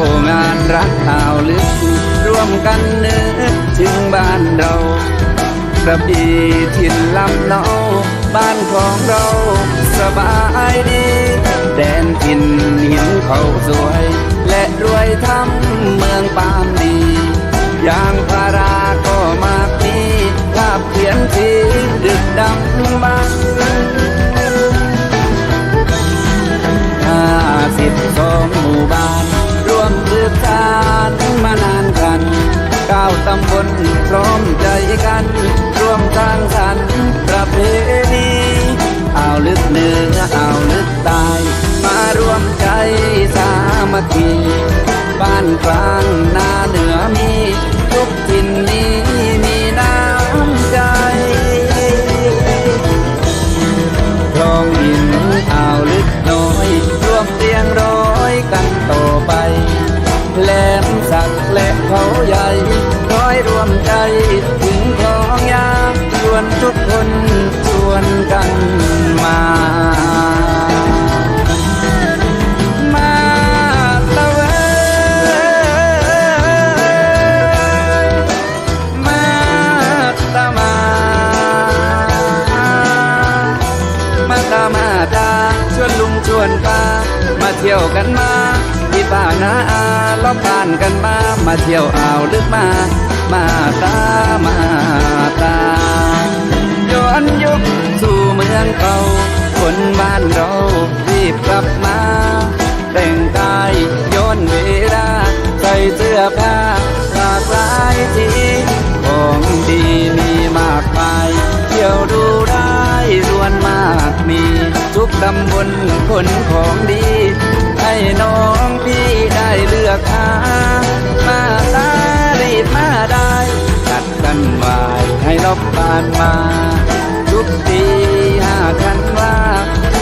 วงานรักอ่าวลึกร่วมกันนึกถึงบ้านเรากระบี่ถิ่นลำเนาบ้านของเราสบายดีแดนถิ่นหินเขาสวย และรวยทำเมืองปามดีามัคคีบ้านกลางนาเหนือมีทุกถิ่นนี้มีน้ำใจคลองหินอ่าวลึกน้อยรวมเรียงร้อยกันต่อไปแหลมสักและเขาใหญ่ร้อยรวมใจถึงคลองยาชวนทุก มาตามาตาชวนลุงชวนป้า มาเที่ยวกันมาที่ป่านาอาล้อมผ่านกันมา มาเที่ยวอ่าวลึกมา มา ตำบลคนของดีให้น้องพี่ได้เลือกหามาตารีมาได้จัดกันวายให้รอบบ้านมา ทุกตีห้าคันว่า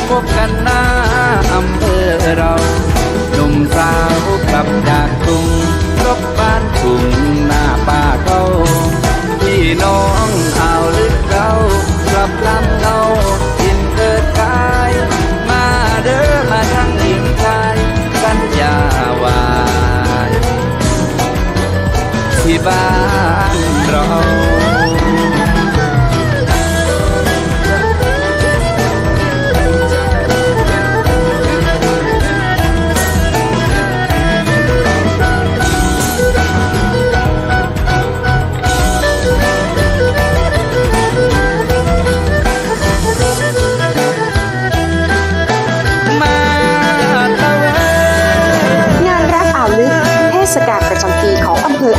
พบกันหน้าอำเภอเรา ที่บ้านเรา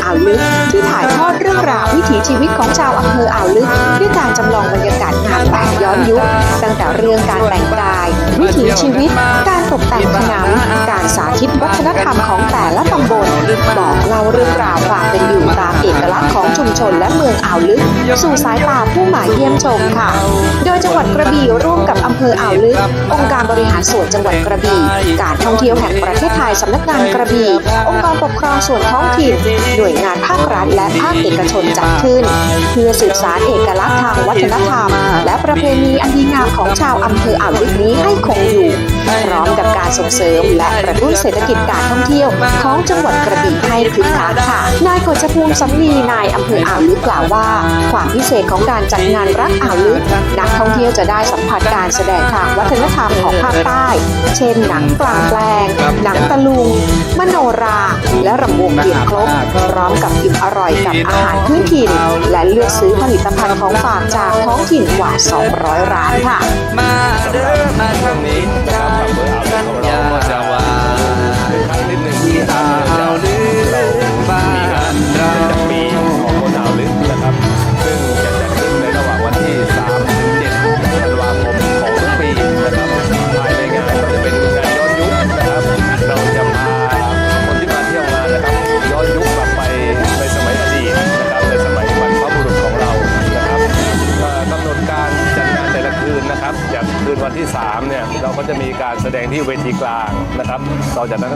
อ่าวลึก ที่ถ่ายทอดเรื่องราววิถีชีวิตของชาวอำเภออ่าวลึก ด้วยการจำลองบรรยากาศงานแต่งย้อนยุค ตั้งแต่เรื่องการแต่งกาย วิถีชีวิต การตกแต่งขนมการสาธิตวัฒนธรรมของแต่ละตำบลบอกเล่าเรื่องราวความเป็นอยู่ตามเอกลักษณ์ ชนและเมืองอ่าวลึก สู่สายตาผู้มาเยี่ยมชมค่ะ โดยจังหวัดกระบี่ร่วมกับอำเภออ่าวลึก องค์การบริหารส่วนจังหวัดกระบี่ การท่องเที่ยวแห่งประเทศไทยสำนักงานกระบี่ องค์กรปกครองส่วนท้องถิ่น หน่วยงานภาครัฐและภาคเอกชนจัดขึ้น เพื่อสืบสานเอกลักษณ์ทางวัฒนธรรม และประเพณีอันดีงามของชาวอำเภออ่าวลึกนี้ให้คงอยู่ พร้อมกับการส่งเสริมและกระตุ้นเศรษฐกิจการท่องเที่ยวของจังหวัดกระบี่ให้คึกคักค่ะ นายกฤษภูมิสำลีนายอำเภออ่าวลึกกล่าวว่า ความพิเศษของการจัดงานรักอ่าวลึก นักท่องเที่ยวจะได้สัมผัสการแสดงทางวัฒนธรรมของภาคใต้ เช่นหนังกลางแปลง หนังตะลุง มโนรา และรำวงเปลี่ยนครบพร้อมกับอิ่มอร่อยกับอาหารพื้นถิ่น และเลือกซื้อผลิตภัณฑ์ของฝากจากท้องถิ่นกว่า 200 ร้านค่ะ มาเด้อมาทางนี้ เราก็จะมีการแสดงที่เวทีกลางนะครับต่อจากนั้นก็